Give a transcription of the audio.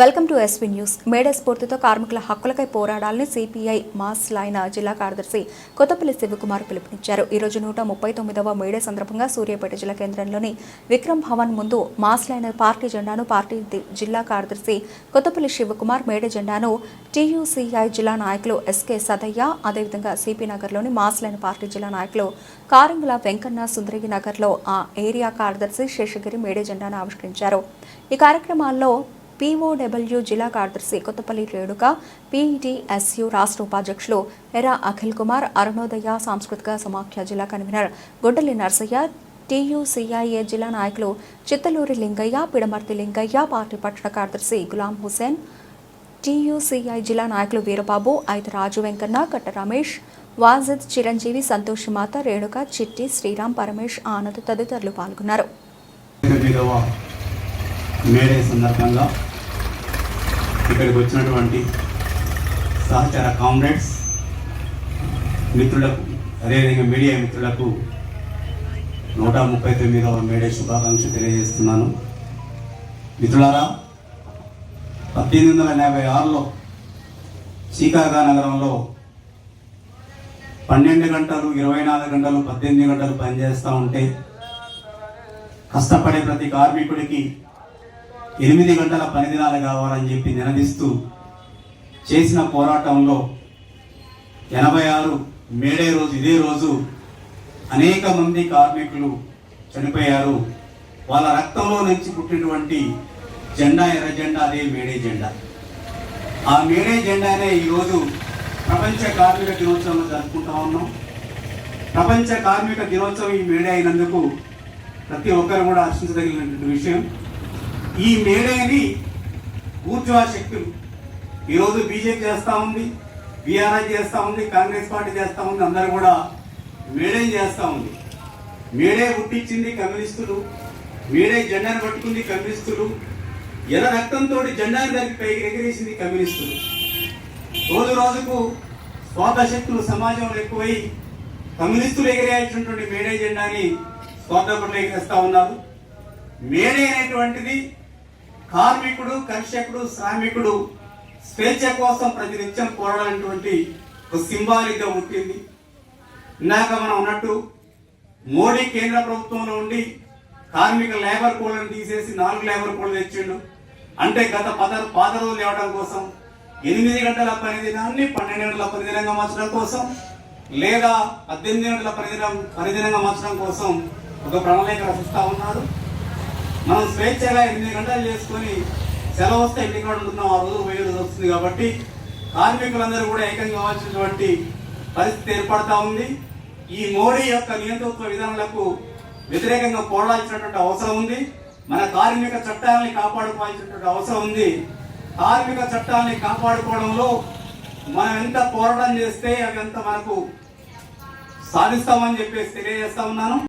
Welcome to SV news. May Day స్ఫూర్తితో కార్మికుల హక్కులకై పోరాడాలని సిపిఐ మాస్ లైన్ జిల్లా కార్యదర్శి కొత్తపల్లి శివకుమార్ పిలుపునిచ్చారు. ఈ రోజు నూట ముప్పై తొమ్మిదవ మేడే సందర్భంగా సూర్యాపేట జిల్లా కేంద్రంలోని విక్రమ్ భవన్ ముందు మాస్ లైన్ పార్టీ జెండాను పార్టీ జిల్లా కార్యదర్శి కొత్తపల్లి శివకుమార్ మేడే జెండాను టీయూసీఐ జిల్లా నాయకులు ఎస్కే సదయ్య అదేవిధంగా సిపి నగర్లోని మాస్ లైన్ పార్టీ జిల్లా నాయకులు కారంగుల వెంకన్న సుందరగి నగర్లో ఆ ఏరియా కార్యదర్శి శేషగిరి మేడే జెండాను ఆవిష్కరించారు. ఈ కార్యక్రమాల్లో పీఓడబ్ల్యూ జిల్లా కార్యదర్శి కొత్తపల్లి రేణుక పీఈటీఎస్యు రాష్ట్ర ఉపాధ్యక్షులు ఎరా అఖిల్ కుమార్ అరుణోదయ సాంస్కృతిక సమాఖ్య జిల్లా కన్వీనర్ గొడ్డలి నర్సయ్య టీయూసీఐఏ జిల్లా నాయకులు చిత్తలూరి లింగయ్య పిడమర్తి లింగయ్య పార్టీ పట్టణ కార్యదర్శి గులాం హుసేన్ టీయూసీఐ జిల్లా నాయకులు వీరబాబు ఐదు రాజు వెంకన్న కట్ట రమేష్ వాజిద్ చిరంజీవి సంతోష్ మాత రేణుక చిట్టి శ్రీరామ్ పరమేష్ ఆనంద్ తదితరులు పాల్గొన్నారు. మేడే సందర్భంగా ఇక్కడికి వచ్చినటువంటి సహచర కామ్రేడ్స్ మిత్రులకు అదేవిధంగా మీడియా మిత్రులకు నూట ముప్పై తొమ్మిదవ మేడే శుభాకాంక్షలు తెలియజేస్తున్నాను. మిత్రులారా పద్దెనిమిది వందల యాభై ఆరులో చీకాగా నగరంలో పన్నెండు గంటలు ఇరవై నాలుగు గంటలు పద్దెనిమిది గంటలు పనిచేస్తూ ఉంటే కష్టపడే ప్రతి కార్మికుడికి ఎనిమిది గంటల పని దినాలు కావాలని చెప్పి నిలదీస్తూ చేసిన పోరాటంలో ఎనభై ఆరు మేడే రోజు ఇదే రోజు అనేక మంది కార్మికులు చనిపోయారు. వాళ్ళ రక్తంలో నుంచి పుట్టినటువంటి జెండా ఎర్ర జెండా అదే మేడే జెండా. ఆ మేడే జెండానే ఈరోజు ప్రపంచ కార్మిక దినోత్సవం జరుపుకుంటా ఉన్నాం. ప్రపంచ కార్మిక దినోత్సవం ఈ మేడే అయినందుకు ప్రతి ఒక్కరు కూడా హర్షించదగినటువంటి విషయం. ఈ మేడేని ఊర్జా శక్తులు ఈరోజు బీజేపీ చేస్తూ ఉంది బీఆర్ఐ చేస్తూ ఉంది కాంగ్రెస్ పార్టీ చేస్తూ ఉంది అందరూ కూడా మేడే చేస్తూ ఉంది. మేడే పుట్టించింది కమ్యూనిస్టులు మేడే జెండాను పట్టుకుంది కమ్యూనిస్టులు ఎర్ర రక్తంతో జెండాను దానికి పైకి ఎగిరేసింది కమ్యూనిస్టులు. రోజు రోజుకు స్వార్థ శక్తులు సమాజంలో ఎక్కువై కమ్యూనిస్టులు ఎగిరేసినటువంటి మేడే జెండాని స్వార్థపరులు ఎగిరేస్తా ఉన్నారు. మేడే అనేటువంటిది కార్మికుడు కర్షకుడు శ్రామికుడు స్వేచ్ఛ కోసం ప్రతినిత్యం పోరాడేటువంటి ఒక సింబాలిక్గా ఉంటుంది. ఇందాక మనం ఉన్నట్టు మోడీ కేంద్ర ప్రభుత్వంలో ఉండి కార్మిక లేబర్ కోడ్లను తీసేసి నాలుగు లేబర్ కోడ్లు తెచ్చిండు. అంటే గత పద పాత రోజులు ఇవ్వడం కోసం ఎనిమిది గంటల పనిదినాన్ని పన్నెండు గంటల పనిదినంగా మార్చడం కోసం లేదా పద్దెనిమిది గంటల పనిదినం పనిదినంగా మార్చడం కోసం ఒక ప్రణాళిక రచిస్తూ ఉన్నారు. మనం స్వేచ్ఛగా ఎనిమిది గంటలు చేసుకొని సెలవు వస్తే ఇంటికాడ ఉంటున్నాం ఆ రోజు పోయే రోజు వస్తుంది కాబట్టి కార్మికులందరూ కూడా ఏకంగా కావాల్సినటువంటి పరిస్థితి ఏర్పడతా ఉంది. ఈ మోడీ యొక్క నియంతృత్వ విధానాలకు వ్యతిరేకంగా పోరాడాల్సినటువంటి అవసరం ఉంది. మన కార్మిక చట్టాలని కాపాడుకోవాల్సినటువంటి అవసరం ఉంది. కార్మిక చట్టాలని కాపాడుకోవడంలో మనం ఎంత పోరాటం చేస్తే అవి ఎంత మనకు సాధిస్తామని చెప్పేసి తెలియజేస్తా ఉన్నాను.